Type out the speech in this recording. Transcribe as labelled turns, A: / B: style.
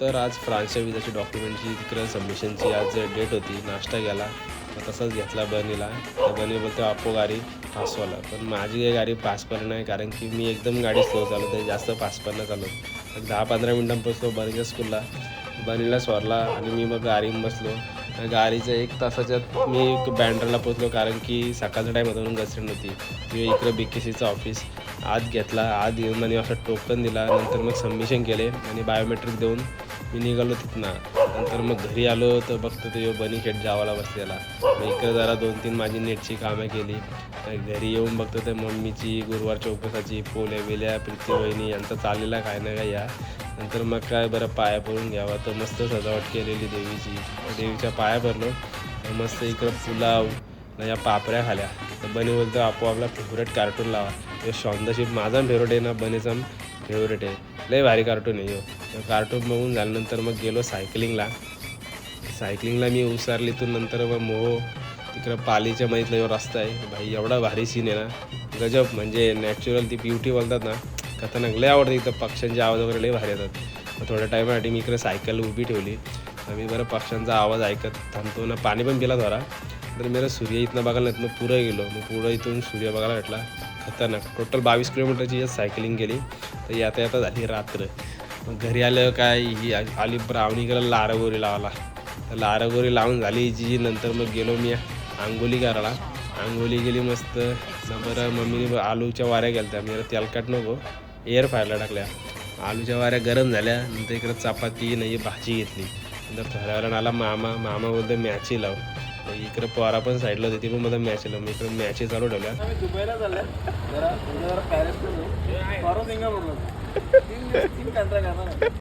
A: तर आज फ्रान्सच्या विजाची डॉक्युमेंटची तिकडं सबमिशनची आज डेट होती नाश्ता गेला तसाच तसंच घेतला बनीला तर बनी बोलतो आपो गाडी पासवाला पण माझी काही गाडी पास पण नाही कारण की मी एकदम गाडी स्लो चालवते जास्त पास पण नाही दहा पंधरा मिनटांपासून बनीच्या स्कूलला बनीला स्वरला आणि मी मग गाडीत बसलो. गाडीचं एक तासाच्यात मी बँड्राला पोचलो कारण की सकाळचा टाईम होता म्हणून घसरण होती. मी इकडं बी के सीचं ऑफिस आत घेतला. आत घेऊन आणि असं टोकन दिला. नंतर मग सबमिशन केले आणि बायोमेट्रिक देऊन मी निघालो तिथनं. नंतर मग घरी आलो तर बघतो ते यो बनी शेट जावाला बसलेला. मग इकडे जरा दोन तीन माझी नेटची कामं केली. घरी येऊन बघतो तर मम्मीची गुरुवार चौकसाची पोल्या बिल्या प्रीती वहिनी यांचा चाललेला काय ना काय या. नंतर मग काय बरं पाया भरून घ्यावा. तर मस्त सजावट केलेली देवीची. देवीच्या पाया भरलो. तर मस्त इकडं पुलाव या पापऱ्या खाल्या. तर बनी बोलतो आपोआपला फेवरेट कार्टून लावा. तो शॉंदशिप माझा फेवरेट आहे ना बनीचा. फेवरेट आहे. लय भारी कार्टून आहे यो. कार्टून बघून झाल्यानंतर मग गेलो सायकलिंगला सायकलिंगला मी उसारलीतून नंतर मग मोह तिकडं पालीच्या माहीतला जो रस्ता आहे भाई एवढा भारी सीन आहे ना. गजब म्हणजे नॅचरल ती ब्युटी बोलतात ना. खतरनाक लय आवडतं इथं पक्ष्यांचे आवाज वगैरे लय भारी येतात. मग थोड्या टायमासाठी मी इकडे सायकल उभी ठेवली. मी बरं पक्ष्यांचा आवाज ऐकत थांबतो ना. पाणी पण पिला थोडा. तर मेरा सूर्य इथनं बघायला येत मग पुढं गेलो. मग पुढं इथून सूर्य बघायला भेटला. खतरनाक. टोटल बावीस किलोमीटरची सायकलिंग केली तर येता येता झाली रात्र. मग घरी आलं काय ही आली ब्रावणी लारागोरी लावला तर लारागोरी लावून झाली जी नंतर मग गेलो मी आंघोली करायला. आंघोली गेली मस्त. न बरं मम्मीने आलूच्या वाऱ्या गेल्या त्या मी तेलकट नको. एअर फायरला टाकल्या. आलूच्या वाऱ्या गरम झाल्या. नंतर इकडं चपाती नाही भाजी घेतली. नंतर थोड्या वेळानं आला मामा मामा बोलतो मॅची लाव. इकडे पवारा पण साईडला होती ती पण मला मॅच आलं मी इकडे मॅच चालू ठेवल्या.
B: दुबईला जरा जरा सिंगापूरला तीन तीन कंट्रा करणार